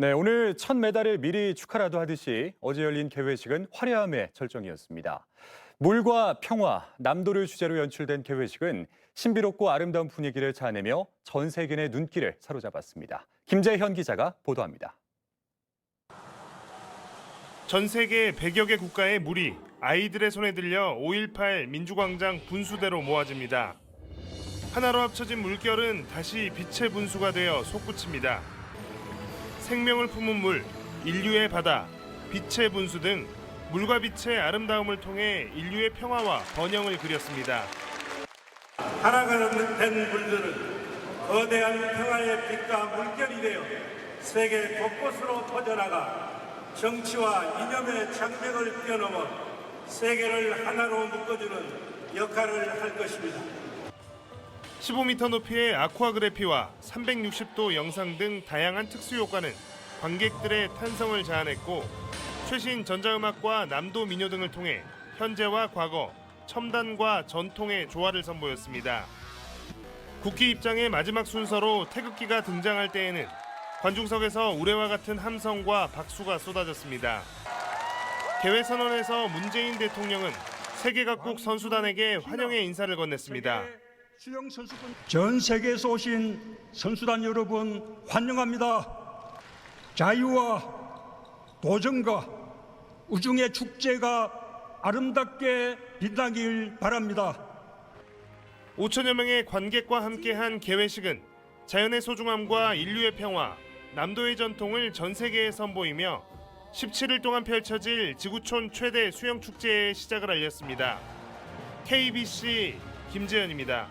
네, 오늘 첫 메달을 미리 축하라도 하듯이 어제 열린 개회식은 화려함의 절정이었습니다. 물과 평화, 남도를 주제로 연출된 개회식은 신비롭고 아름다운 분위기를 자아내며 전 세계의 눈길을 사로잡았습니다. 김재현 기자가 보도합니다. 전 세계 100여 개 국가의 물이 아이들의 손에 들려 5.18 민주광장 분수대로 모아집니다. 하나로 합쳐진 물결은 다시 빛의 분수가 되어 솟구칩니다. 생명을 품은 물, 인류의 바다, 빛의 분수 등 물과 빛의 아름다움을 통해 인류의 평화와 번영을 그렸습니다. 하나가 된 물들은 거대한 평화의 빛과 물결이 되어 세계 곳곳으로 퍼져나가 정치와 이념의 장벽을 뛰어넘어 세계를 하나로 묶어주는 역할을 할 것입니다. 15m 높이의 아쿠아그래피와 360도 영상 등 다양한 특수 효과는 관객들의 탄성을 자아냈고 최신 전자음악과 남도 민요 등을 통해 현재와 과거, 첨단과 전통의 조화를 선보였습니다. 국기 입장의 마지막 순서로 태극기가 등장할 때에는 관중석에서 우레와 같은 함성과 박수가 쏟아졌습니다. 개회 선언에서 문재인 대통령은 세계 각국 선수단에게 환영의 인사를 건넸습니다. 수영 선수분 전 세계에서 오신 선수단 여러분 환영합니다. 자유와 도전과 우중의 축제가 아름답게 빛나길 바랍니다. 5천여 명의 관객과 함께한 개회식은 자연의 소중함과 인류의 평화, 남도의 전통을 전 세계에 선보이며 17일 동안 펼쳐질 지구촌 최대 수영 축제의 시작을 알렸습니다. KBC 김재현입니다.